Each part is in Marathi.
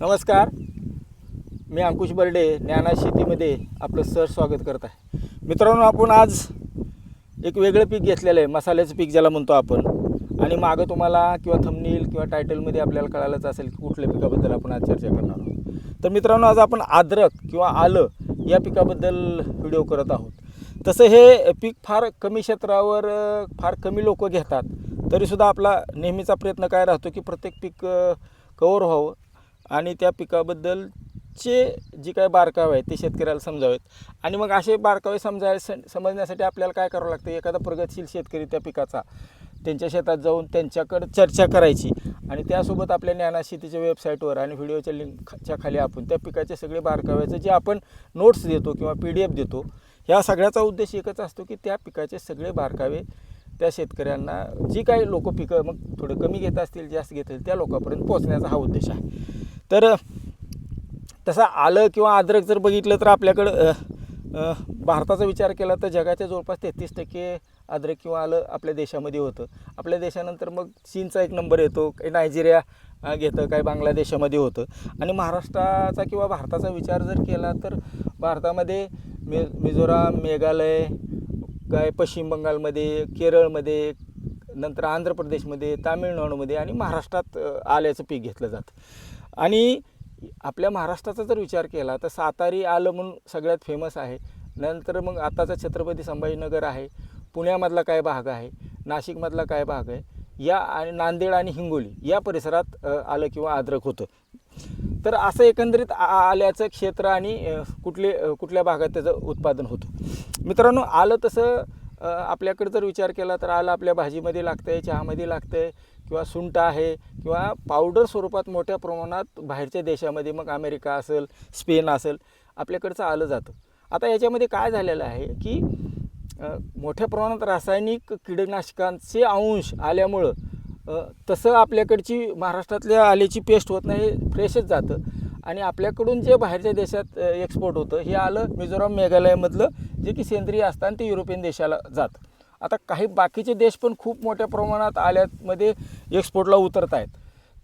नमस्कार. मी अंकुश बर्डे ज्ञाना शेतीमध्ये आपलं सर स्वागत करत आहे. मित्रांनो आपण आज एक वेगळं पीक घेतलेलं आहे मसाल्याचं पीक ज्याला म्हणतो आपण. आणि मागं तुम्हाला किंवा थंबनील किंवा टायटलमध्ये आपल्याला कळालंच असेल की कुठल्या पिकाबद्दल आपण आज चर्चा करणार आहोत. तर मित्रांनो आज आपण आद्रक किंवा आलं या पिकाबद्दल व्हिडिओ करत आहोत. तसं हे पीक फार कमी क्षेत्रावर फार कमी लोक घेतात तरीसुद्धा आपला नेहमीचा प्रयत्न काय राहतो की प्रत्येक पीक कवर व्हावं. आणि त्या पिकाबद्दलचे जी काय बारकावे आहेत ते शेतकऱ्याला समजावेत. आणि मग असे बारकावे समजाय समजण्यासाठी आपल्याला काय करावं लागतं? एखादा प्रगतशील शेतकरी त्या पिकाचा त्यांच्या शेतात जाऊन त्यांच्याकडं चर्चा करायची आणि त्यासोबत आपल्या ज्ञाना शेतीच्या वेबसाईटवर आणि व्हिडिओच्या लिंकच्या खाली आपण त्या पिकाचे सगळे बारकाव्याचं जे आपण नोट्स देतो किंवा पी डी एफ देतो ह्या सगळ्याचा उद्देश एकच असतो की त्या पिकाचे सगळे बारकावे त्या शेतकऱ्यांना जी काही लोक पिकं मग थोडं कमी घेत असतील जास्त घेतील त्या लोकांपर्यंत पोहोचण्याचा हा उद्देश आहे. तर तसं आलं किंवा अद्रक जर बघितलं तर आपल्याकडं भारताचा विचार केला तर जगाच्या जवळपास तेहतीस टक्के अद्रक किंवा आलं आपल्या देशामध्ये होतं. आपल्या देशानंतर मग चीनचा एक नंबर येतो काही नायजेरिया घेतं काही बांगलादेशामध्ये होतं. आणि महाराष्ट्राचा किंवा भारताचा विचार जर केला तर भारतामध्ये मे मिझोराम मेघालय काय पश्चिम बंगालमध्ये केरळमध्ये नंतर आंध्र प्रदेशमध्ये तामिळनाडूमध्ये आणि महाराष्ट्रात आल्याचं पीक घेतलं जातं. आणि आपल्या महाराष्ट्राचा जर विचार केला तर सातारी आलं म्हणून सगळ्यात फेमस आहे. नंतर मग आताचा छत्रपती संभाजीनगर आहे. पुण्यामधला काय भाग आहे? नाशिकमधला काय भाग आहे? या आणि नांदेड आणि हिंगोली या परिसरात आलं किंवा अद्रक होतं. तर असं एकंदरीत आ- आल्याचं क्षेत्र आणि कुठले कुठल्या भागात त्याचं उत्पादन होतं. मित्रांनो आलं तसं आपल्याकडे जर विचार केला तर आलं आपल्या भाजीमध्ये लागतं आहे चहामध्ये लागतं आहे किंवा सुंठ आहे किंवा पावडर स्वरूपात मोठ्या प्रमाणात बाहेरच्या देशामध्ये मग अमेरिका असेल स्पेन असेल आपल्याकडचं आलं जातं. आता याच्यामध्ये काय झालेलं आहे की मोठ्या प्रमाणात रासायनिक कीडनाशकांचे अंश आल्यामुळं तसं आपल्याकडची महाराष्ट्रातल्या आल्याची पेस्ट होत नाही फ्रेशच जातं. आणि आपल्याकडून जे बाहेरच्या देशात एक्सपोर्ट होतं हे आलं मिझोराम मेघालयामधलं जे की सेंद्रिय असतं आणि ते युरोपियन देशाला जातं. आता काही बाकीचे देश पण खूप मोठ्या प्रमाणात आल्यामध्ये एक्सपोर्टला उतरत आहेत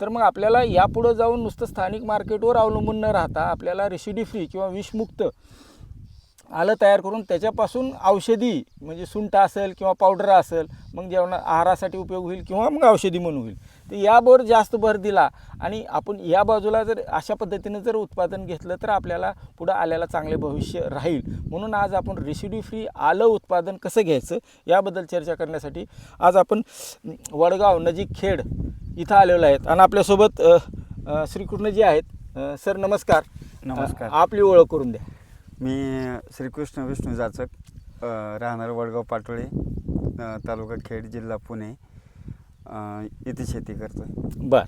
तर मग आपल्याला यापुढं जाऊन नुसतं स्थानिक मार्केटवर अवलंबून न राहता आपल्याला रेसिडी फ्री किंवा विषमुक्त आलं तयार करून त्याच्यापासून औषधी म्हणजे सुंठ असेल किंवा पावडर असेल मग जेवणा आहारासाठी उपयोग होईल किंवा मग औषधी म्हणून होईल. तर यावर जास्त भर दिला. आणि आपण या बाजूला जर अशा पद्धतीनं जर उत्पादन घेतलं तर आपल्याला पुढं आल्याला चांगले भविष्य राहील. म्हणून आज आपण रेसिड्यू फ्री आलं उत्पादन कसं घ्यायचं याबद्दल चर्चा करण्यासाठी आज आपण वडगाव नजीक खेड इथं आलेलो आहेत. आणि आपल्यासोबत श्रीकृष्णजी आहेत. सर नमस्कार. नमस्कार. आपली ओळख करून द्या. मी श्रीकृष्ण विष्णू जाचक राहणार वडगाव पाटोळे तालुका खेड जिल्हा पुणे. इथे शेती करतो बर.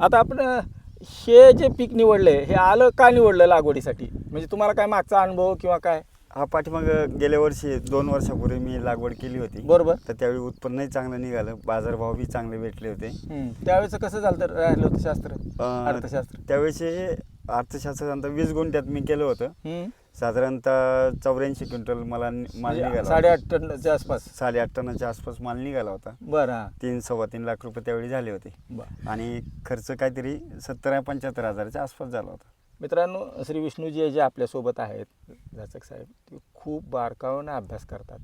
आता आपण हे जे पीक निवडले हे आलं का निवडलं लागवडीसाठी? म्हणजे तुम्हाला काय मागचा अनुभव किंवा काय? हा पाठीमाग गेल्या वर्षी दोन वर्षापूर्वी मी लागवड केली होती. बरोबर. तर त्यावेळी उत्पन्नही चांगलं निघालं बाजारभाव बी चांगले भेटले होते. हम्म. त्यावेळेस कसं झालं राहिलं होतं शास्त्र? अ, अर्थशास्त्र. त्यावेळेचे अर्थशास्त्रानंतर वीस गुंठ्यात मी केलं होतं. हम्म. साधारणतः चौऱ्याऐंशी क्विंटल मला नि- माल म्हणजे निघाला साडेआठ टनच्या आसपास? साडेआठ टनाच्या आसपास माल निघाला होता. बरं हां. तीन सव्वा तीन लाख रुपये त्यावेळी झाले होते. बर. आणि खर्च काहीतरी सत्तर पंच्याहत्तर हजाराच्या आसपास झाला होता. मित्रांनो श्री विष्णूजी जे आपल्यासोबत आहेत जाचक साहेब ते खूप बारकावून अभ्यास करतात.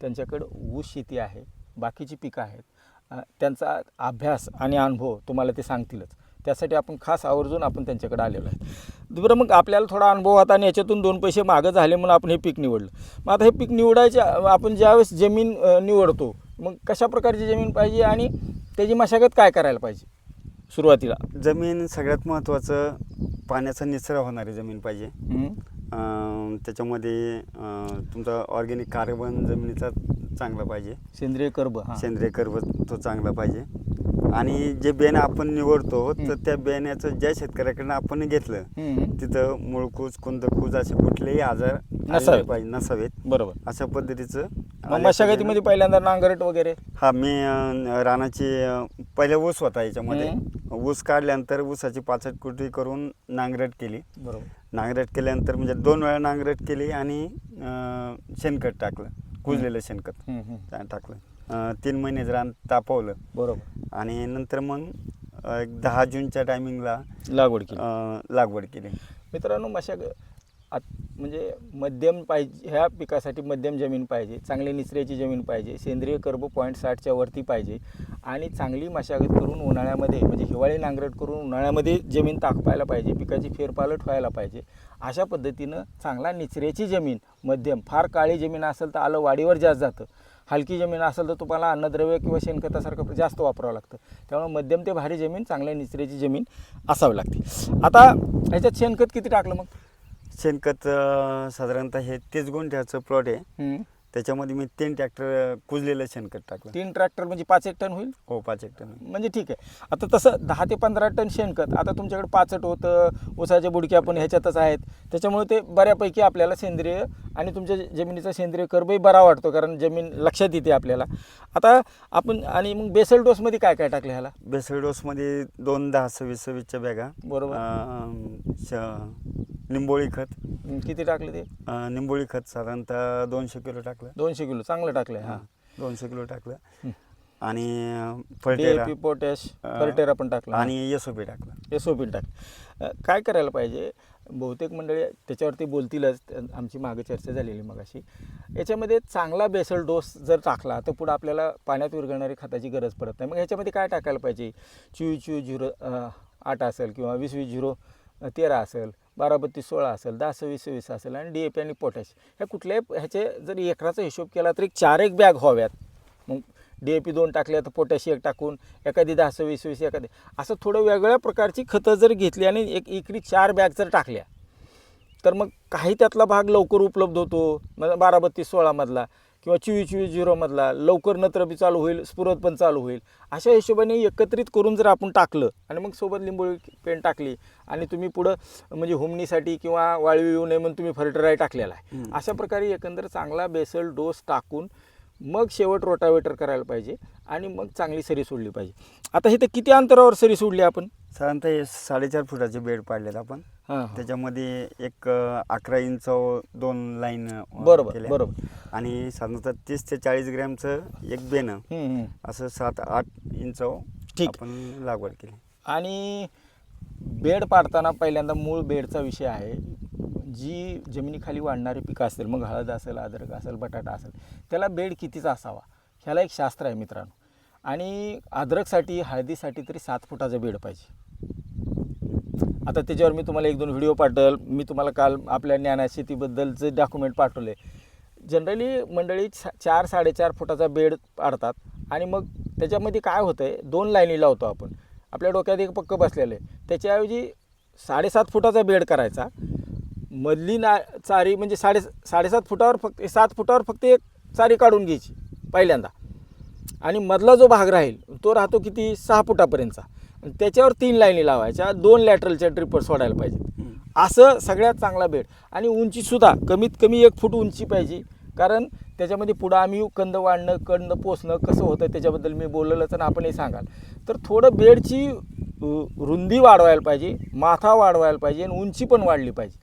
त्यांच्याकडं ऊस शेती आहे बाकीची पिकं आहेत. अ, त्यांचा अभ्यास आणि अनुभव तुम्हाला ते सांगतीलच. त्यासाठी आपण खास आवर्जून आपण त्यांच्याकडे आलेलो आहे. बरं मग आपल्याला थोडा अनुभव होता आणि याच्यातून दोन पैसे मागं झाले म्हणून आपण हे पीक निवडलं. मग आता हे पीक निवडायच्या आपण ज्यावेळेस जमीन निवडतो मग कशा प्रकारची जमीन पाहिजे आणि त्याची मशागत काय करायला पाहिजे सुरुवातीला? जमीन सगळ्यात महत्त्वाचं पाण्याचा निचरा होणारी जमीन पाहिजे. त्याच्यामध्ये तुमचा ऑर्गॅनिक कार्बन जमिनीचा चांगला पाहिजे. सेंद्रिय कर्ब सेंद्रिय कर्ब तो चांगला पाहिजे. आणि जे बियाणं आपण निवडतो तर. त्या बियाण्याचं ज्या शेतकऱ्याकडनं आपण घेतलं. तिथं मुळकूज कुंदकूज असे कुठलेही आजार नसावेत. पाहिजे नसावेत. बरोबर. अशा पद्धतीचं मशागतीमध्ये पहिल्यांदा नांगरट वगैरे? हा मी रानाची पहिला ऊस होता याच्यामध्ये. ऊस काढल्यानंतर ऊसाची पाचट कुटी करून नांगरट केली. बरोबर. नांगरट केल्यानंतर म्हणजे दोन वेळा नांगरट केली आणि शेणखत टाकलं. कुजलेलं शेणखत टाकलं. अं, तीन महिने रान तापवलं. बरोबर. आणि नंतर मग अ, एक दहा जूनच्या टायमिंगला लागवड केली. लागवड केली. मित्रांनो मशाग आत म्हणजे मध्यम पाहिजे ह्या पिकासाठी मध्यम जमीन पाहिजे चांगली निचऱ्याची जमीन पाहिजे सेंद्रिय कर्ब पॉईंट साठच्या वरती पाहिजे आणि चांगली मशागत करून उन्हाळ्यामध्ये म्हणजे हिवाळी नांगरट करून उन्हाळ्यामध्ये जमीन ताकपायला पाहिजे पिकाची फेरपालट व्हायला पाहिजे. अशा पद्धतीनं चांगला निचऱ्याची जमीन मध्यम फार काळी जमीन असेल तर आलं वाडीवर जास्त जातं. हलकी जमीन असेल तर तुम्हाला अन्नद्रव्य किंवा शेणखतासारखं जास्त वापरावं लागतं. त्यामुळे मध्यम ते भारी जमीन चांगल्या निचऱ्याची जमीन असावी लागते. आता ह्याच्यात शेणखत किती टाकलं मग? शेणखत साधारणतः हे तेच गुंठ्याचं प्लॉट आहे. त्याच्यामध्ये मी तीन ट्रॅक्टर कुजलेलं शेणखत टाकलं. तीन ट्रॅक्टर म्हणजे पाच एक टन होईल? हो पाच एक टन म्हणजे ठीक आहे. आता तसं दहा ते पंधरा टन शेणखत आता तुमच्याकडे पाचट होतं ऊसाच्या बुडक्या पण ह्याच्यातच आहेत. त्याच्यामुळे ते बऱ्यापैकी आपल्याला सेंद्रिय आणि तुमच्या जमिनीचा सेंद्रिय कर्बही बरा वाटतो कारण जमीन लक्षात येते आपल्याला. आता आपण आणि मग बेसल डोसमध्ये काय काय टाकलं ह्याला? बेसळ डोसमध्ये दोन दहा सव्वीस सव्वीसच्या बॅगा. बरोबर. निंबोळी खत. किती टाकले ते? निंबोळी खत साधारणतः दोनशे किलो टाकलं. दोनशे किलो चांगलं टाकलं हां. दोनशे किलो टाकलं. आणि डीएपी पोटॅश अं, फर्टेरा पण टाकलं आणि एस ओ पी टाकलं. एस ओ पी टाक अ, काय करायला पाहिजे? बहुतेक मंडळी त्याच्यावरती बोलतीलच आमची मागे चर्चा झालेली मगाशी. याच्यामध्ये चांगला बेसल डोस जर टाकला तर पुढं आपल्याला पाण्यात विरघळणारी खताची गरज पडत नाही. मग ह्याच्यामध्ये काय टाकायला पाहिजे? चोवीस चोवीस झिरो अ, आठ असेल किंवा वीस वीस झिरो अ, तेरा असेल बारा बत्तीस सोळा असेल दहा सव्वीस सव्वीस असेल आणि डी ए पी आणि पोटॅश. ह्या कुठल्याही ह्याचे जर एकराचा हिशोब केला तर एक चार एक बॅग हव्यात मग डी ए पी दोन टाकल्या तर पोटॅश एक टाकून एखादी दहा सव्वीस वीस एखादी. असं थोडं वेगळ्या प्रकारची खतं जर घेतली आणि एक एकरी चार बॅग जर टाकल्या तर मग काही त्यातला भाग लवकर उपलब्ध होतो. मग बारा बत्तीस सोळामधला किंवा चोवीस चोवीस झिरोमधला लवकर नत्रबी चालू होईल स्फुरत पण चालू होईल. अशा हिशोबाने एकत्रित करून जर आपण टाकलं आणि मग सोबत लिंबोळी पेंट टाकली आणि तुम्ही पुढं म्हणजे हुमणीसाठी किंवा वाळवी येऊ नये म्हणून तुम्ही फर्टिराय टाकलेला आहे. अशा प्रकारे एकंदर चांगला बेसल डोस टाकून मग शेवट रोटावेटर करायला पाहिजे आणि मग चांगली सरी सोडली पाहिजे. आता इथं किती अंतरावर सरी सोडली आपण? साधारणतः हे साडेचार फुटाचे बेड पाडलेत आपण. हां त्याच्यामध्ये एक अ, अकरा इंच दोन लाईन बरोबर बरोबर. आणि साधारणतः तीस ते चाळीस ग्रॅमचं एक बेन हम्म, हम्म. असं सात आठ इंच ठीक. आपण लागवड केली. आणि बेड पाडताना पहिल्यांदा मूळ बेडचा विषय आहे. जी जमिनीखाली वाढणारी पिकं असतील मग हळद असेल अद्रक असेल बटाटा असेल त्याला बेड कितीचा असावा? ह्याला एक शास्त्र आहे मित्रांनो. आणि अद्रकसाठी हळदीसाठी तरी सात फुटाचा बेड पाहिजे. आता त्याच्यावर मी तुम्हाला एक दोन व्हिडिओ पाठवल. मी तुम्हाला काल आपल्या ज्ञाना शेतीबद्दलचे डॉक्युमेंट पाठवले. जनरली मंडळी सा- चार साडेचार फुटाचा बेड पाडतात आणि मग त्याच्यामध्ये काय होतं आहे दोन लाईनी लावतो आपण. आपल्या डोक्यात एक पक्क बसलेलं आहे. त्याच्याऐवजी साडेसात फुटाचा बेड करायचा. मधली ना चारी म्हणजे साडे साडेसात फुटावर फक्त सात फुटावर फक्त एक चारी काढून घ्यायची पहिल्यांदा. आणि मधला जो भाग राहील तो राहतो किती? सहा फुटापर्यंतचा. त्याच्यावर तीन लाईनी लावायच्या दोन लॅटरलच्या ट्रिपर सोडायला पाहिजे असं सगळ्यात चांगला बेड. आणि उंचीसुद्धा कमीत कमी एक फूट उंची पाहिजे. कारण त्याच्यामध्ये पुढं आम्ही कंद वाढणं कंद पोचणं कसं होतं त्याच्याबद्दल मी बोललेलंच आणि आपणही सांगाल. तर थोडं बेडची रुंदी वाढवायला पाहिजे माथा वाढवायला पाहिजे आणि उंची पण वाढली पाहिजे.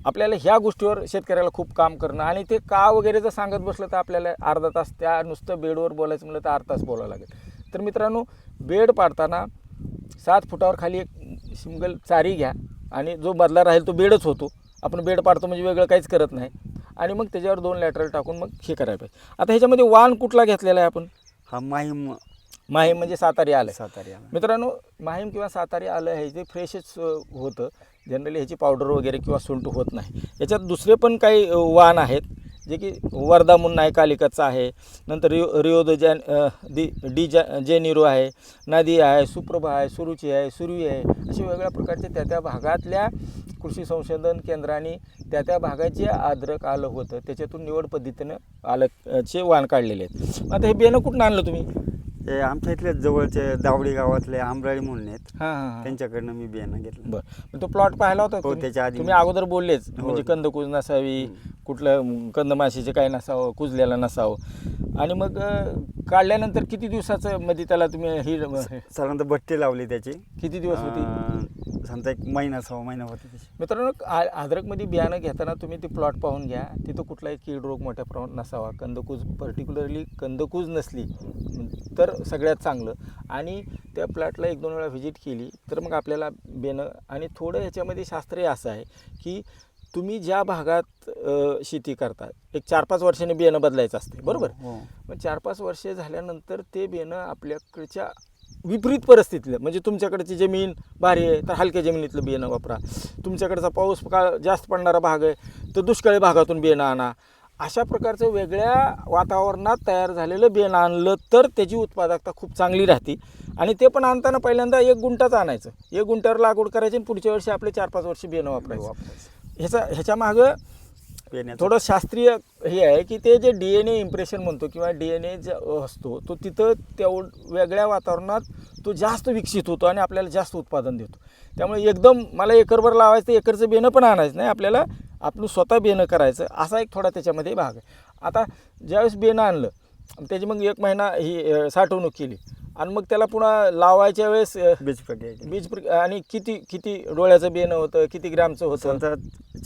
आपल्याला ह्या गोष्टीवर शेतकऱ्याला खूप काम करणं आणि ते का वगैरे जर सांगत बसलं तर आपल्याला अर्धा तास त्या नुसतं बेडवर बोलायचं म्हणलं तर अर्धा तास बोलावं लागेल. तर मित्रांनो बेड पाडताना सात फुटावर खाली एक सिंगल चारी घ्या आणि जो मधला राहील तो बेडच होतो. आपण बेड पाडतो म्हणजे वेगळं काहीच करत नाही. आणि मग त्याच्यावर दोन लॅटरल टाकून मग हे करायला पाहिजे. आता ह्याच्यामध्ये वाण कुठला घेतलेला आहे आपण? हा माहीम. माहीम म्हणजे सातारी आलं. सातारी आला. मित्रांनो माहीम किंवा सातारी आलं हे जे फ्रेशच होतं. जनरली ह्याची पावडर वगैरे किंवा सुंट होत नाही. याच्यात दुसरे पण काही वाण आहेत. जे की वर्धा मुन्ना आहे कालिकाचा आहे. नंतर Rio Rio de Jan de D जॅ जेनिरो आहे नदी आहे सुप्रभा आहे सुरुची आहे सुरवी आहे अशा वेगळ्या प्रकारचे त्या त्या भागातल्या कृषी संशोधन केंद्राने त्या त्या भागाचे आद्रक आलं होतं त्याच्यातून निवड पद्धतीनं आलंचे वाण काढलेले आहेत. आता हे बियाणं कुठून आणलं तुम्ही? हे आमच्या इथल्या जवळचे दावडी गावातले आंबराळी म्हणून आहेत. हां हां हां. त्यांच्याकडनं मी बियाणं घेतलं. बरं. तो प्लॉट पाहिला होता का हो, तुम्ही? त्याच्या आधी तुम्ही मी- अगोदर बोललेच. हो. म्हणजे कंदकुज नसावी कुठलं कंदमाशीचे काय नसावं कुजलेला नसावं. आणि मग अं, काढल्यानंतर किती दिवसाचं मध्ये त्याला तुम्ही ही साधारणतः भट्टी लावली त्याची. किती दिवस होती? अं, समजा एक महिना सहा महिना होते त्याची मित्रांनो आ- अद्रकमध्ये बियाणं घेताना तुम्ही ते प्लॉट पाहून घ्या. तिथं कुठलाही कीड रोग मोठ्या प्रमाणात नसावा. कंदकूज पर्टिक्युलरली कंदकूज नसली तर सगळ्यात चांगलं. आणि त्या प्लॉटला एक दोन वेळा व्हिजिट केली तर मग आपल्याला बेणं आणि थोडं ह्याच्यामध्ये शास्त्रीय असं आहे की तुम्ही ज्या भागात अ, शेती करता एक चार पाच वर्षांनी बियाणं बदलायचं असते बरोबर? हो मग चार पाच वर्षे झाल्यानंतर ते बेणं आपल्याकडच्या विपरीत परिस्थितीतलं. म्हणजे तुमच्याकडची जमीन भारी आहे तर हलक्या जमिनीतलं बियाणं वापरा. तुमच्याकडचा पाऊस का जास्त पडणारा भाग आहे तर दुष्काळी भागातून बियाणं आणा. अशा प्रकारचं वेगळ्या वातावरणात तयार झालेलं बियाणं आणलं तर त्याची उत्पादकता खूप चांगली राहते. आणि ते पण आणताना पहिल्यांदा एक गुंठाच आणायचं. एक गुंठ्यावर लागवड करायची आणि पुढच्या वर्षी आपले चार पाच वर्ष बियाणं वापरायचं. वापरायचं. ह्याचा ह्याच्या मागं पेण्याचं. थोडं शास्त्रीय हे आहे की ते जे डी एन ए इम्प्रेशन म्हणतो किंवा डी एन ए असतो तो तिथं तेवढ वेगळ्या वातावरणात तो जास्त विकसित होतो आणि आपल्याला जास्त उत्पादन देतो. त्यामुळे एकदम मला एकरभर लावायचं तर एकरचं बेणं पण आणायचं नाही आपल्याला आपण स्वतः बेणं करायचं असा एक थोडा त्याच्यामध्ये भाग आहे. आता ज्यावेळेस बेणं आणलं त्याची मग एक महिना ही साठवणूक केली. आणि मग त्याला पुन्हा लावायच्या वेळेस बीज प्रक्रिया. बीज प्र- आणि किती किती डोळ्याचं बेणं होतं किती ग्रॅमचं होतं?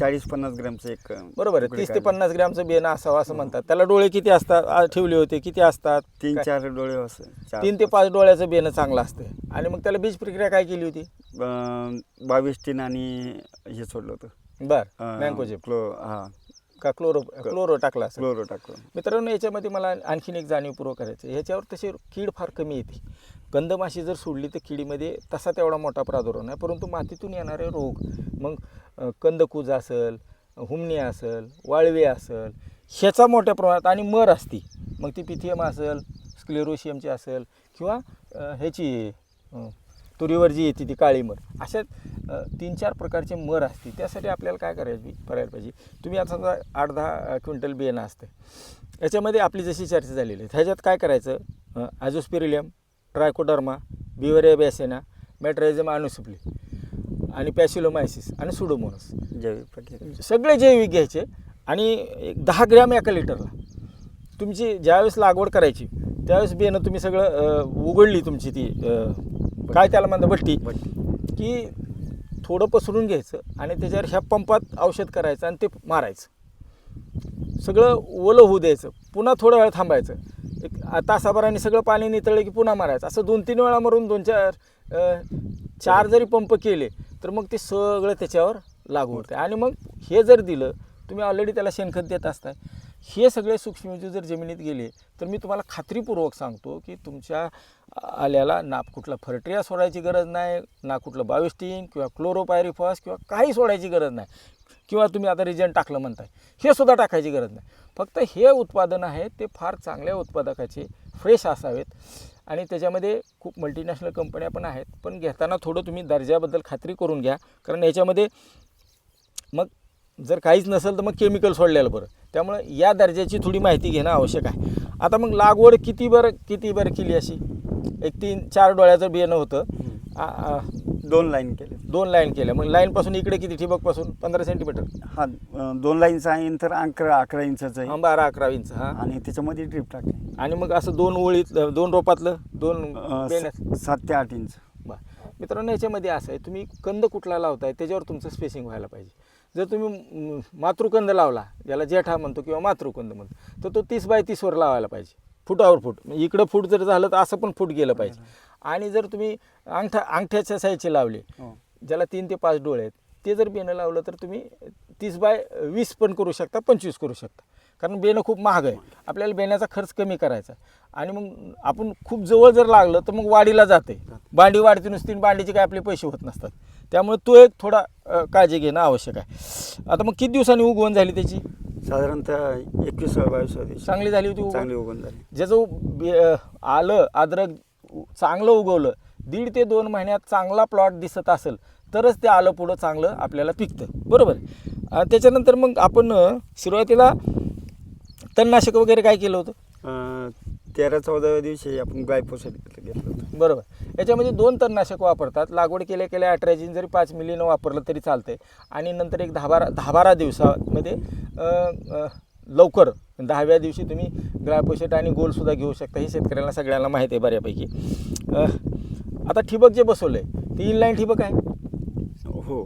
चाळीस पन्नास ग्रॅमचं एक बरोबर आहे. तीस ते. पन्नास ग्रॅमचं बियाणं असावं असं म्हणतात. त्याला डोळे किती असतात? ठेवले होते किती असतात? तीन? चार डोळे असं चार तीन ते पाच. डोळ्याचं बियाणं चांगलं असतं. आणि मग त्याला बीज प्रक्रिया काय केली होती? बावीस टीन आणि हे सोडलं होतं. बर. मँगोजेप क्लो हा. का क्लोरो क्लोरो टाकला असेल. क्लोरो टाकून मित्रांनो याच्यामध्ये मला आणखीन एक जाणीवपूर्वक करायचं आहे. ह्याच्यावर तशी कीड फार कमी येते. गंधमाशी जर सोडली तर किडीमध्ये तसा तेवढा मोठा प्रादुर्भाव नाही परंतु मातीतून येणारे रोग मग कंदकूज असेल हुमणी असेल वाळवे असेल ह्याचा मोठ्या प्रमाणात आणि मर असती मग ती पिथियम असेल स्क्लेरोशियमची असेल किंवा ह्याची तुरीवर जी येते ती काळी मर. अशा तीन चार प्रकारचे मर असते त्यासाठी आपल्याला काय करायची करायला पाहिजे. तुम्ही आता समजा आठ दहा क्विंटल बियाणं असते याच्यामध्ये आपली जशी चर्चा झालेली आहे ह्याच्यात काय करायचं? ॲझोस्पिरिलियम ट्रायकोडर्मा बिवरिया बॅसेना मॅट्रायझम अनुसुपली आणि पॅसिलोमायसिस आणि सुडोमोनस. जैविक सगळे जैविक घ्यायचे आणि एक दहा ग्रॅम एका लिटरला. तुमची ज्यावेळेस लागवड करायची त्यावेळेस बियाणं तुम्ही सगळं उघडली तुमची ती काय त्याला म्हणतात बट्टी बट्टी. की थोडं पसरून घ्यायचं आणि त्याच्यावर ह्या पंपात औषध करायचं आणि ते मारायचं. सगळं ओलं होऊ द्यायचं. पुन्हा थोडा वेळ थांबायचं. एक तासाभराने सगळं पाणी नितळलं की पुन्हा मारायचं. असं दोन तीन वेळा मारून दोन चार चार जरी पंप केले तर मग ते सगळं त्याच्यावर लागू होते. आणि मग हे जर दिलं तुम्ही ऑलरेडी त्याला शेणखत देत असताय. हे सगळे सूक्ष्मजीव जर जमिनीत गेले तर मी तुम्हाला खात्रीपूर्वक सांगतो की तुमच्या आल्याला ना कुठला फर्ट्रिया सोडायची गरज नाही ना कुठलं बायोस्टीन किंवा क्लोरोपायरिफॉस किंवा काही सोडायची गरज नाही. किंवा तुम्ही आता रिजन टाकलं म्हणताय हे सुद्धा टाकायची गरज नाही. फक्त हे उत्पादन आहे ते फार चांगल्या उत्पादकाचे फ्रेश असावेत. आणि त्याच्यामध्ये खूप मल्टीनॅशनल कंपन्या पण आहेत पण घेताना थोडं तुम्ही दर्जाबद्दल खात्री करून घ्या. कारण याच्यामध्ये मग जर काहीच नसेल तर मग केमिकल सोडलेलं बरं. त्यामुळं या दर्जाची थोडी माहिती घेणं आवश्यक आहे. आता मग लागवड किती बरं किती बरं केली अशी? एक तीन चार डोळ्याचं बियाणं होतं. आ- आ, दोन लाईन केले. दोन लाईन केल्या. मग लाईनपासून इकडे किती? ठिबकपासून पंधरा सेंटीमीटर हा अं, दोन लाईनचा आहे तर अकरा अकरा इंचाचा हा आहे बारा अकरा इंच. हा. आणि त्याच्यामध्ये ड्रीप टाकले. आणि मग असं दोन ओळीत दोन रोपातलं दोन अं, बेण्यात स- सात ते आठ इंच. बरं. मित्रांनो याच्यामध्ये असं आहे तुम्ही कंद कुठला लावताय? त्याच्यावर तुमचं स्पेसिंग व्हायला पाहिजे. जर तुम्ही मातृकंद लावला ज्याला जेठा म्हणतो किंवा मातृकंद म्हणतो तर तो तीस बाय तीसवर लावायला पाहिजे. फुटावर फूट. म्हणजे इकडं फूट जर झालं तर असं पण फूट गेलं पाहिजे. आणि जर तुम्ही अंगठा अंगठ्याच्या साईजचे लावले हो. ज्याला तीन ते पाच डोळे आहेत ते जर बेणं लावलं तर तुम्ही तीस बाय वीस पण करू शकता पंचवीस करू शकता. कारण बेणं खूप महाग आहे. आपल्याला बेण्याचा खर्च कमी करायचा आणि मग आपण खूप जवळ जर लागलं तर मग वाढीला जाते. बांडी वाढते नुसती बांडीचे काय आपले पैसे होत नसतात. त्यामुळे तो एक थोडा अ, काळजी घेणं आवश्यक आहे. आता मग किती दिवसांनी उगवण झाली त्याची? साधारणतः एकवीसव्या बावीसव्या दिवशी चांगली झाली होती उगवण? चांगली उगवण झाली. ज्याचं बे- अ, आलं अद्रक उ- चांगलं उगवलं दीड ते दोन महिन्यात चांगला प्लॉट दिसत असेल तरच ते आलं पुढं चांगलं आपल्याला पिकतं. बरोबर? अ, त्याच्यानंतर मग आपण अ, सुरुवातीला तणनाशक वगैरे काय केलं होतं? अं, तेरा चौदाव्या दिवशी आपण गायपोसाठी घेतलं होतं. बरोबर. याच्यामध्ये दोन तणनाशक वापरतात. लागवड केल्या केल्या अठराजीन जरी पाच मिलीनं वापरलं तरी चालतंय. आणि नंतर एक दहा बारा दहा बारा दिवसामध्ये लवकर दहाव्या दिवशी तुम्ही ग्रायपोशेट आणि गोलसुद्धा घेऊ शकता. हे शेतकऱ्यांना सगळ्यांना माहिती आहे बऱ्यापैकी. आता ठिबक जे बसवलं आहे ते इनलाईन ठिबक आहे? हो?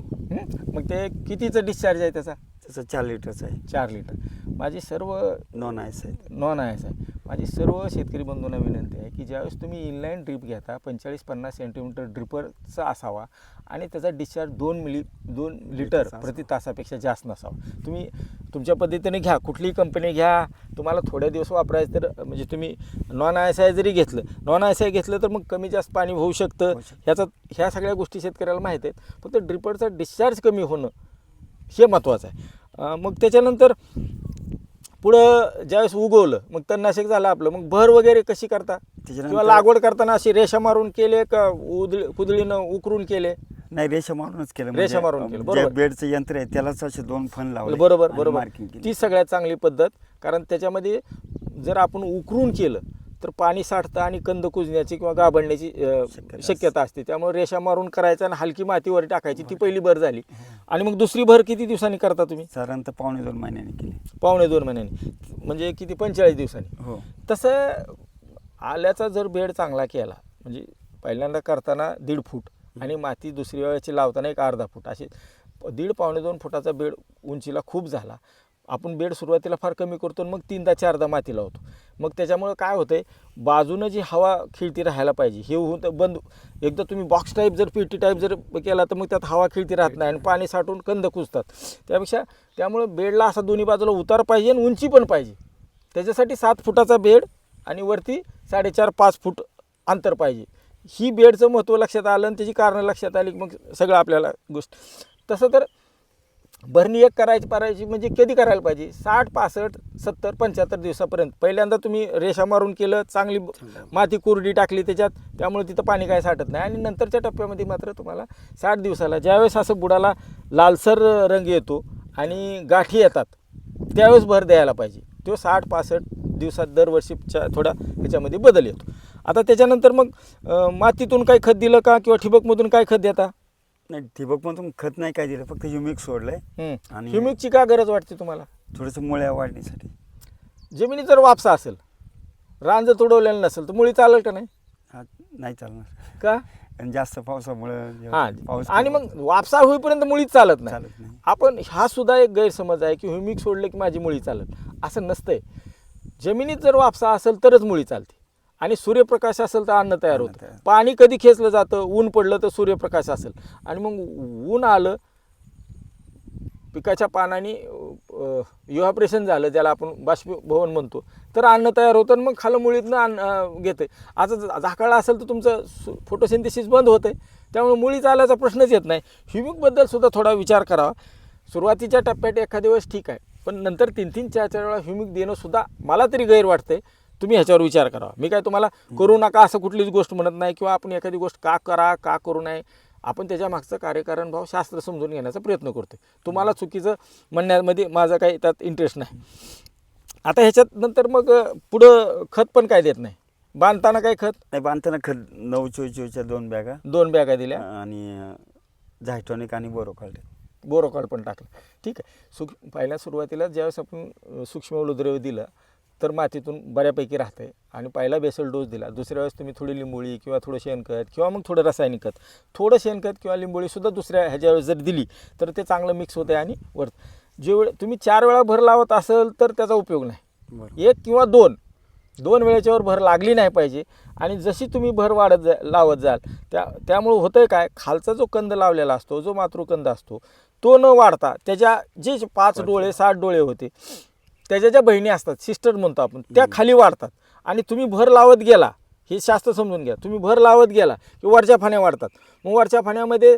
मग ते कितीचं डिस्चार्ज आहे त्याचा? त्याचा चार लिटरचा आहे. चार लिटर माझी सर्व नॉन आयस आहे. नॉन आय एस आहे. माझी सर्व शेतकरी बंधूंना विनंती आहे की ज्यावेळेस तुम्ही इनलाईन ड्रीप घेता पंचेचाळीस पन्नास सेंटीमीटर ड्रिपरचा असावा आणि त्याचा डिस्चार्ज दोन मिली दोन लिटर. प्रति तासापेक्षा जास्त नसावा तुम्ही तुमच्या पद्धतीने घ्या कुठलीही कंपनी घ्या तुम्हाला थोड्या दिवस वापरायचं तर म्हणजे तुम्ही नॉन आय एस आय जरी घेतलं नॉन आय एस आय घेतलं तर मग कमी जास्त पाणी होऊ शकतं. ह्याचा ह्या सगळ्या गोष्टी शेतकऱ्याला माहीत आहेत फक्त ड्रिपरचा डिस्चार्ज कमी होणं हे महत्त्वाचं आहे मग त्याच्यानंतर पुढं ज्यावेळेस उगवलं मग तणनाशक झालं आपलं मग भर वगैरे कशी करता? किंवा लागवड करताना अशी रेषा मारून केले का उदळी कुदळीनं उकरून केले? नाही रेषा मारूनच केलं. रेषा मारून केलं, बरोबर. बेडचं यंत्र आहे त्यालाच असे दोन फण लावले बरोबर बरोबर. ती सगळ्यात चांगली पद्धत कारण त्याच्यामध्ये जर आपण उकरून केलं तर पाणी साठतं आणि कंद कुजण्याची किंवा शक्यता शक्यता असते. त्यामुळे रेषा मारून करायचं आणि हलकी मातीवर टाकायची. ती पहिली भर झाली. आणि मग दुसरी भर किती दिवसांनी करता तुम्ही? साधारणतः पावणे दोन महिन्यांनी केली. पावणे दोन महिन्यांनी. म्हणजे किती? पंचेचाळीस दिवसांनी. हो. तसं आल्याचा जर बेड चांगला केला म्हणजे पहिल्यांदा करताना दीड फूट आणि माती दुसरी वेळेची लावताना एक अर्धा फूट. असे दीड पावणे दोन फुटाचा बेड उंचीला खूप झाला. आपण बेड सुरुवातीला फार कमी करतो आणि मग तीनदा चारदा माती लावतो. मग त्याच्यामुळं काय होतं आहे बाजूनं जी हवा खिळती राहायला पाहिजे हे होऊन तर बंद एकदा तुम्ही बॉक्स टाईप जर पेटी टाईप जर केला तर मग त्यात हवा खिळती राहत नाही आणि पाणी साठून कंद कुजतात. त्यापेक्षा त्यामुळं बेडला असा दोन्ही बाजूला उतार पाहिजे आणि उंची पण पाहिजे. त्याच्यासाठी सात फुटाचा बेड आणि वरती साडेचार पाच फूट अंतर पाहिजे. ही बेडचं महत्त्व लक्षात आलं आणि त्याची कारणं लक्षात आली की मग सगळं आपल्याला गोष्ट. तसं तर भरणी एक करायची पारायची म्हणजे कधी करायला पाहिजे? साठ पासष्ट सत्तर पंच्याहत्तर दिवसापर्यंत. पहिल्यांदा तुम्ही रेषा मारून केलं चांगली माती कोरडी टाकली त्याच्यात त्यामुळे तिथं पाणी काय साठत नाही. आणि नंतरच्या टप्प्यामध्ये मात्र तुम्हाला साठ दिवसाला ज्यावेळेस असं बुडाला लालसर रंग येतो आणि गाठी येतात त्यावेळेस भर द्यायला पाहिजे. तो साठ पासष्ट दिवसात दरवर्षीच्या थोडा ह्याच्यामध्ये बदल येतो. आता त्याच्यानंतर मग मातीतून काही खत दिलं का? किंवा ठिबकमधून काय खत देता? नाही ठिबकमधून खत नाही काय दिलं फक्त ह्युमिक सोडलंय. हं. आणि- ह्युमिकची का गरज वाटते तुम्हाला? थोडंसं मुळ्या वाढण्यासाठी. जमिनीत जर वापसा असेल रान जर तुडवलेलं नसेल तर मुळी चालेल का नाही? हा नाही चालणार. का? आणि जास्त पावसामुळं हां पाऊस आणि मग वापसा होईपर्यंत मुळीच चालत नाही. चालत नाही. आपण हा सुद्धा एक गैरसमज आहे की ह्युमिक सोडलं की माझी मुळी चालत. असं नसतंय. जमिनीत जर वापसा असेल तरच मुळी चालते. आणि सूर्यप्रकाश असेल तर अन्न तयार होतं. पाणी कधी खेचलं जातं? ऊन पडलं तर सूर्यप्रकाश असेल. आणि मग ऊन आलं पिकाच्या पानाने युहाप्रेशन झालं ज्याला आपण बाष्पीभवन म्हणतो. तर अन्न तयार होतं आणि मग खालं मुळीतनं अन्न घेतं आता झाकाळा असेल तर तुमचं फोटोसिंथेसिस बंद होतं त्यामुळे मुळी चालायचा प्रश्नच येत नाही. ह्युमिकबद्दल सुद्धा थोडा विचार करावा सुरुवातीच्या टप्प्यात एखाद्या वेळेस ठीक आहे. पण नंतर तीन तीन चार चार वेळा ह्युमिक देणं सुद्धा मला तरी गैर वाटतंय. तुम्ही ह्याच्यावर विचार करावा मी काय तुम्हाला करू नका असं कुठलीच गोष्ट म्हणत नाही किंवा आपण एखादी गोष्ट का करा का करू नये. आपण त्याच्या मागचं कार्यकारण भाव शास्त्र समजून घेण्याचा प्रयत्न करतो तुम्हाला चुकीचं म्हणण्यामध्ये माझा काही त्यात इंटरेस्ट नाही. आता ह्याच्यात नंतर मग पुढं खत पण काय देत नाही? बांधताना काय खत? नाही बांधताना खत नऊ चोवीस चोवीसच्या दोन बॅगा. दोन बॅगा दिल्या. आणि झायटॉनिक आणि बोरो काढले बोरोकॉल पण टाकलं. ठीक आहे. सुक पहिल्या सुरुवातीला ज्यावेळेस आपण सूक्ष्म ओलोद्रव्य दिलं तर मातीतून बऱ्यापैकी राहते आणि पहिला बेसल डोस दिला. दुसऱ्या वेळेस तुम्ही थोडी लिंबोळी किंवा थोडं शेणखत किंवा मग थोडं रासायनिक खत थोडं शेणखत किंवा लिंबोळीसुद्धा दुसऱ्या ह्याच्या वेळेस जर दिली तर ते चांगलं मिक्स होतं आणि वर जे वेळ तुम्ही चार वेळा भर लावत असेल तर त्याचा उपयोग नाही. एक किंवा दोन. दोन वेळेच्यावर भर लागली नाही पाहिजे. आणि जशी तुम्ही भर वाढत जा लावत जाल त्या त्यामुळं होतंय काय? खालचा जो कंद लावलेला असतो जो मातृकंद असतो तो न वाढता त्याच्या जे पाच डोळे सात डोळे होते त्याच्या ज्या बहिणी असतात सिस्टर म्हणतो आपण त्या खाली वाढतात. आणि तुम्ही भर लावत गेला हे शास्त्र समजून घ्या. तुम्ही भर लावत गेला की वरच्या फाण्या वाढतात. मग वरच्या फाण्यामध्ये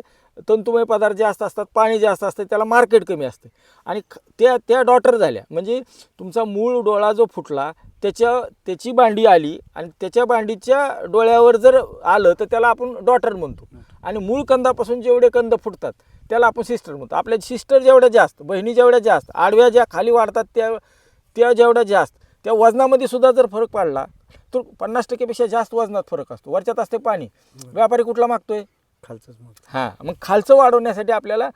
तंतुमय पदार्थ जास्त असतात पाणी जास्त असतं त्याला मार्केट कमी असते. आणि ख- त्या त्या डॉटर झाल्या. म्हणजे तुमचा मूळ डोळा जो फुटला त्याच्या त्याची बांडी आली आणि त्याच्या बांडीच्या डोळ्यावर जर आलं तर त्याला आपण डॉटर म्हणतो. आणि मूळ कंदापासून जेवढे कंद फुटतात त्याला आपण सिस्टर म्हणतो. आपल्या सिस्टर जेवढ्या जास्त बहिणी जेवढ्या जास्त आडव्या ज्या खाली वाढतात त्या त्या जेवढ्या जास्त त्या वजनामध्ये सुद्धा जर फरक पडला तर पन्नास टक्केपेक्षा जास्त वजनात फरक असतो. वरच्यात असते पाणी. व्यापारी कुठला मागतोय? खालचंच मग हां. मग खालचं वाढवण्यासाठी आपल्याला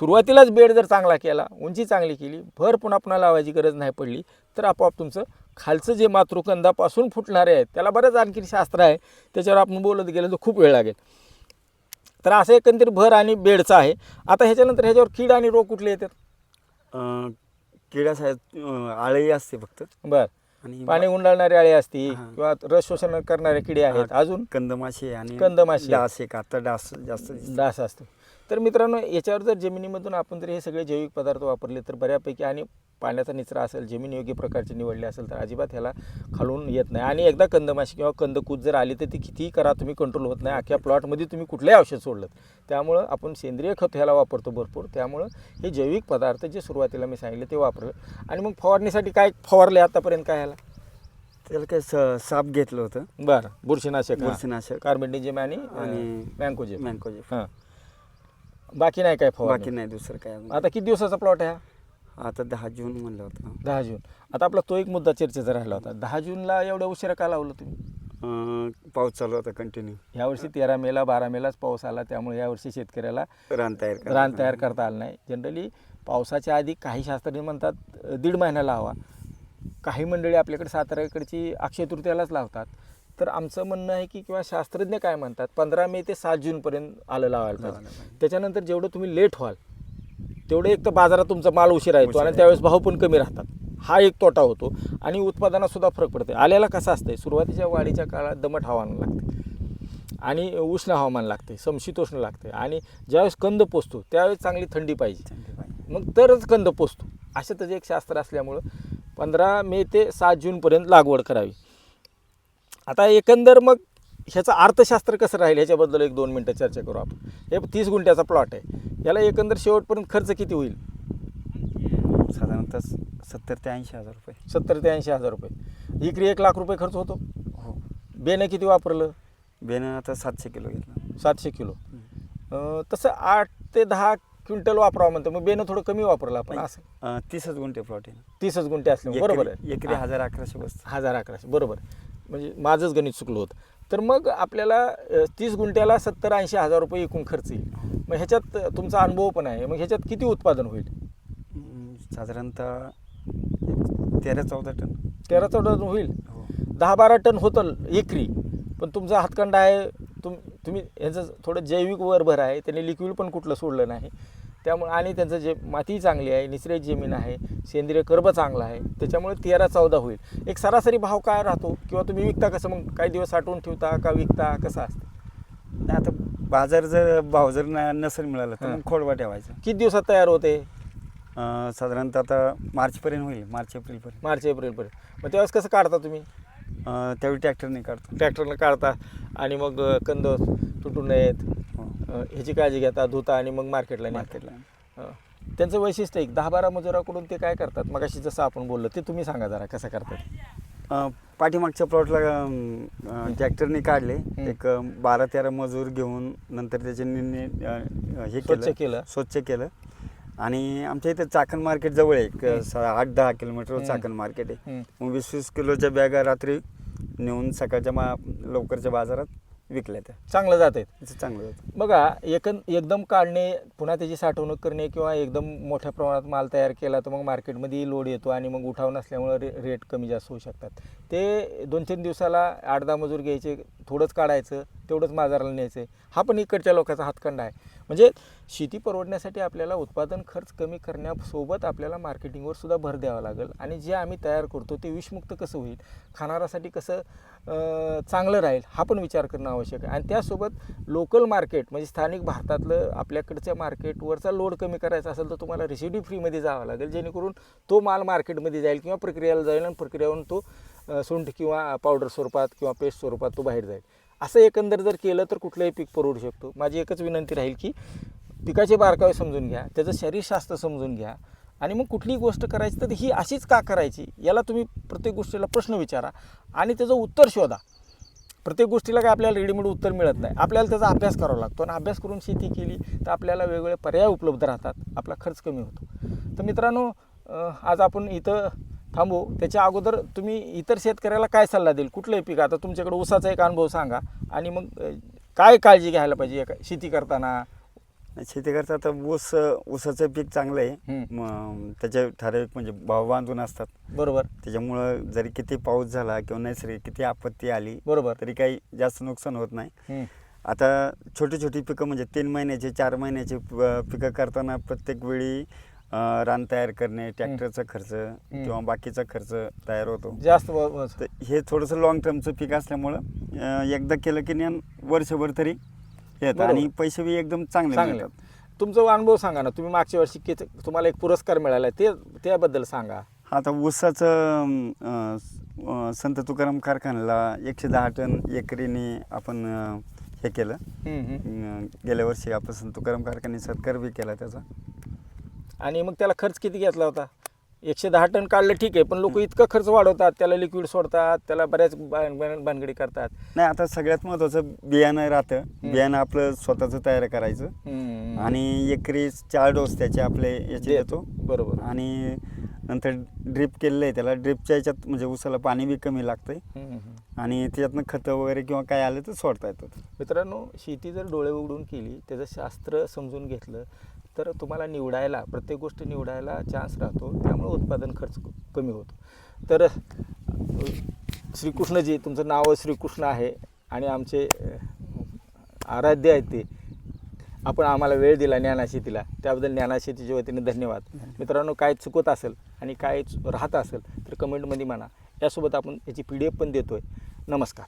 सुरुवातीलाच बेड जर चांगला केला उंची चांगली केली भर पुन्हा पुन्हा लावायची गरज नाही पडली तर आपोआप तुमचं खालचं जे मातृकंदापासून फुटणारे आहेत त्याला बरंच आणखी शास्त्र आहे. त्याच्यावर आपण बोलत गेलं तर खूप वेळ लागेल. तर असं एकंदरीत भर आणि बेडचं आहे. आता ह्याच्यानंतर ह्याच्यावर कीड आणि रोग कुठले येतात? अं, किडा साहेब अं, आळी असते फक्त बर आणि पाणी उंडाळणारी आळी असती हां. किंवा रस शोषण करणारे किडे आहेत अजून कंदमाशी आणि कंदमाशी. डास एक आता डास जास्त. डास असतो तर मित्रांनो याच्यावर जर जमिनीमधून आपण जर हे सगळे जैविक पदार्थ वापरले तर बऱ्यापैकी आणि पाण्याचा निचरा असेल जमीन योग्य प्रकारची निवडली असेल तर अजिबात ह्याला खालून येत नाही. आणि एकदा कंदमाशी किंवा कंदकूज जर आली तर ती कितीही करा तुम्ही कंट्रोल होत नाही. अख्ख्या प्लॉटमध्ये तुम्ही कुठलंही औषध सोडलं त्यामुळं आपण सेंद्रिय खत ह्याला वापरतो भरपूर. त्यामुळं हे जैविक पदार्थ जे सुरुवातीला मी सांगितले ते वापरलं. आणि मग फवारणीसाठी काय फवारले आतापर्यंत काय ह्याला? त्याला काय स- साप घेतलं होतं. बरं. बुरशीनाशक. बुरशीनाशक. कार्बेंडिझम आणि आणि मँकोजेम. मँकोजे हां. बाकी नाही काय फवारणी? बाकी नाही दुसरं काय अजून. आता किती दिवसाचा प्लॉट आहे हा? आता दहा जून म्हणलं होतं. दहा जून. आता आपला तो एक मुद्दा चर्चेचा राहिला होता. दहा जूनला एवढ्या उशिरा का लावलं तुम्ही? अं, पाऊस चालू होता कंटिन्यू यावर्षी तेरा मेला बारा मेलाच पाऊस आला त्यामुळे यावर्षी शेतकऱ्याला रान तयार. रान तयार करता आलं नाही. जनरली पावसाच्या आधी काही शास्त्रज्ञ म्हणतात अ, दीड महिना लावा काही मंडळी आपल्याकडे साताऱ्याकडची अक्षय तृतीयालाच लावतात. तर आमचं म्हणणं आहे की किंवा शास्त्रज्ञ काय म्हणतात पंधरा मे ते सात जूनपर्यंत आलं लावायला पाहिजे. त्याच्यानंतर जेवढं तुम्ही लेट व्हाल तेवढं एक तर बाजारात तुमचा माल उशिरा येतो आणि त्यावेळेस भाव पण कमी राहतात. हा एक तोटा होतो आणि उत्पादनात सुद्धा फरक पडते. आल्याला कसं असतंय सुरुवातीच्या वाढीच्या काळात दमट हवामान लागते आणि उष्ण हवामान लागते समशीतोष्ण लागते आणि ज्यावेळेस कंद पोचतो त्यावेळेस चांगली थंडी पाहिजे. थंडी पाहिजे. मग तरच कंद पोचतो. असं त्याचं एक शास्त्र असल्यामुळं पंधरा मे ते सात जूनपर्यंत लागवड करावी. आता एकंदर मग ह्याचं अर्थशास्त्र कसं राहील? ह्याच्याबद्दल एक दोन मिनटं चर्चा करू आपण. हे तीस गुंठ्याचा प्लॉट आहे. याला एकंदर शेवटपर्यंत खर्च किती होईल? साधारणतः सत्तर ते ऐंशी हजार रुपये. सत्तर ते ऐंशी हजार रुपये. इकडे एक लाख रुपये खर्च होतो? हो. बेनं किती वापरलं? बेनं आता सातशे किलो घेतलं. सातशे किलो. तसं आठ ते दहा क्विंटल वापरावं म्हणतो. मग बेनं थोडं कमी वापरलं आपण असं. तीसच गुंठे प्लॉट आहे. तीसच गुंठे असले. बरोबर आहे. एकरी. हजार अकराशे बसतं. हजार अकराशे. बरोबर. म्हणजे माझंच गणित चुकलं होतं. तर मग आपल्याला तीस गुंठ्याला सत्तर ऐंशी हजार रुपये एकूण खर्च येईल. मग ह्याच्यात तुमचा अनुभव पण आहे. मग ह्याच्यात किती उत्पादन होईल? साधारणतः तेरा चौदा टन. तेरा चौदा टन होईल? हो. दहा बारा टन होतं एकरी. पण तुमचा हातखंडा आहे तुम तुम्ही ह्याचं थोडं जैविक वरभर आहे त्यांनी लिक्विड पण कुठलं सोडलं नाही. त्यामुळे आणि त्यांचं जे माती चांगली आहे निसरे जमीन आहे सेंद्रिय कर्ब चांगला आहे त्याच्यामुळे तेरा चौदा होईल. एक सरासरी भाव काय राहतो? किंवा तुम्ही विकता कसं? मग काही दिवस साठवून ठेवता का विकता? कसं असतं? नाही आता बाजार जर भाव जर न- नसेल मिळाला तर. मग खोडवा ठेवायचा. किती दिवसात तयार होते? अं, साधारणतः आता मार्चपर्यंत होईल मार्च एप्रिलपर्यंत. मार्च एप्रिलपर्यंत. मग त्यावेळेस कसं काढता तुम्ही? अं, त्यावेळी ट्रॅक्टरने काढतो. ट्रॅक्टरनं काढता आणि मग अ, कंद तुटून नयेत हो. अ, ह्याची काळजी घेता धुता आणि मग मार्केटला नेता. मार्केटला अ, त्यांचं वैशिष्ट्य एक दहा बारा मजुराकडून ते काय करतात? मग अशी जसं आपण बोललो ते तुम्ही सांगा जरा कसं करतात? अं, पाठीमागच्या प्लॉटला ट्रॅक्टरने काढले. एक अं, बारा तेरा मजूर घेऊन नंतर त्याचे नि- नि- अं, हे स्वच्छ केलं. स्वच्छ केलं. आणि आमच्या इथे चाकण मार्केट जवळ आहे एक. स- आठ दहा किलोमीटर. चाकण मार्केट आहे. मग वीस वीस किलोच्या बॅगा रात्री नेऊन सकाळच्या मा लवकरच्या बाजारात विकल्या त्या. चांगलं जात आहेत त्याचं चांगलं होतं बघा एकन एकदम काढणे पुन्हा त्याची साठवणूक करणे किंवा एकदम मोठ्या प्रमाणात माल तयार केला तर मग मार्केटमध्ये लोड येतो आणि मग उठाव नसल्यामुळे रे रेट कमी जास्त होऊ शकतात. ते दोन तीन दिवसाला आठ दहा मजूर घ्यायचे थोडंच काढायचं तेवढंच बाजाराला न्यायचं. हा पण इकडच्या लोकांचा हातखंडा आहे. म्हणजे शेती परवडण्यासाठी आपल्याला उत्पादन खर्च कमी करण्यासोबत आपल्याला मार्केटिंगवर सुद्धा भर द्यावा लागेल. आणि जे आम्ही तयार करतो ते विषमुक्त कसं होईल? खाणारासाठी कसं चांगलं राहील हा पण विचार करणं आवश्यक आहे. आणि त्यासोबत लोकल मार्केट म्हणजे स्थानिक भारतातलं आपल्याकडच्या मार्केटवरचा लोड कमी करायचा असेल तर तुम्हाला रेसिडी फ्रीमध्ये जावं लागेल. जेणेकरून तो माल मार्केटमध्ये जाईल किंवा प्रक्रियेला जाईल आणि प्रक्रियेवरून तो अं, सुंठ किंवा पावडर स्वरूपात किंवा पेस्ट स्वरूपात तो बाहेर जाईल. असं एकंदर जर केलं तर कुठलंही पीक परवडू शकतो. माझी एकच विनंती राहील की पिकाचे बारकावे समजून घ्या त्याचं शरीरशास्त्र समजून घ्या आणि मग कुठलीही गोष्ट करायची तर ही अशीच का करायची याला तुम्ही प्रत्येक गोष्टीला प्रश्न विचारा आणि त्याचं उत्तर शोधा. प्रत्येक गोष्टीला काय आपल्याला रेडीमेड उत्तर मिळत नाही. आपल्याला त्याचा अभ्यास करावा लागतो आणि अभ्यास करून शेती केली तर आपल्याला वेगवेगळे पर्याय उपलब्ध राहतात. आपला खर्च कमी होतो. तर मित्रांनो आज आपण इथं थांबू. त्याच्या अगोदर तुम्ही इतर शेतकऱ्याला काय सल्ला देईल? कुठलंही पीक? आता तुमच्याकडे ऊसाचा एक अनुभव सांगा. आणि मग काय काळजी घ्यायला पाहिजे शेती करताना? शेती करता आता ऊस ऊसाचं पीक चांगलं आहे. हं. मग त्याचे ठराविक म्हणजे भाव बांधून असतात. बरोबर. त्याच्यामुळं जरी किती पाऊस झाला किंवा नैसर्गिक किती आपत्ती आली बरोबर. तरी काही जास्त नुकसान होत नाही. आता छोटी छोटी पिकं म्हणजे तीन महिन्याचे चार महिन्याचे पिकं करताना प्रत्येक वेळी रान तयार करणे ट्रॅक्टरचा खर्च किंवा बाकीचा खर्च तयार होतो. जास्त तर हे थोडंसं लॉंग टर्मचं पीक असल्यामुळं अं, एकदा केलं की ज्ञान वर्षभर तरी येतं. बरोबर. आणि पैसे बी एकदम चांगले चांगले. मिळतात. तुमचा अनुभव सांगा ना. तुम्ही मागच्या वर्षी किती तुम्हाला एक पुरस्कार मिळाला. ते त्याबद्दल सांगा. आता ऊसाचं अं, अं, संत तुकाराम कारखान्याला एकशे दहा टन एकरीने आपण अं, हे केलं. हम्म, हम्म. अं, गेल्या वर्षी आपण संत तुकाराम कारखाने सत्कार बी केला त्याचा. आणि मग त्याला खर्च किती घेतला होता? एकशे दहा टन काढलं ठीक आहे पण लोक इतकं खर्च वाढवतात त्याला लिक्विड सोडतात त्याला बऱ्याच भान- भान- भानगडी करतात. नाही आता सगळ्यात महत्त्वाचं बियाणं राहतं. बियाणं आपलं स्वतःचं तयार करायचं. आणि एकरी चार डोस त्याचे आपले याचे देतो. बरोबर. आणि नंतर ड्रिप केलेलं आहे त्याला. ड्रिपच्या याच्यात म्हणजे उसाला पाणी बी कमी लागतंय. आणि त्याच्यातनं खतं वगैरे किंवा काय आलं तर सोडता येतात मित्रांनो शेती जर डोळे उघडून केली त्याचं शास्त्र समजून घेतलं तर तुम्हाला निवडायला प्रत्येक गोष्ट निवडायला चान्स राहतो. त्यामुळे उत्पादन खर्च कमी होतो. तर श्रीकृष्णजी तुमचं नाव श्रीकृष्ण आहे आणि आमचे आराध्य आहेत ते. आपण आम्हाला वेळ दिला ज्ञानाशेतीला. त्याबद्दल ज्ञानाशेतीच्या वतीने धन्यवाद. मित्रांनो काय चुकत असेल आणि काय राहत असेल तर कमेंटमध्ये म्हणा. यासोबत आपण याची पी डी एफ पण देतो आहे नमस्कार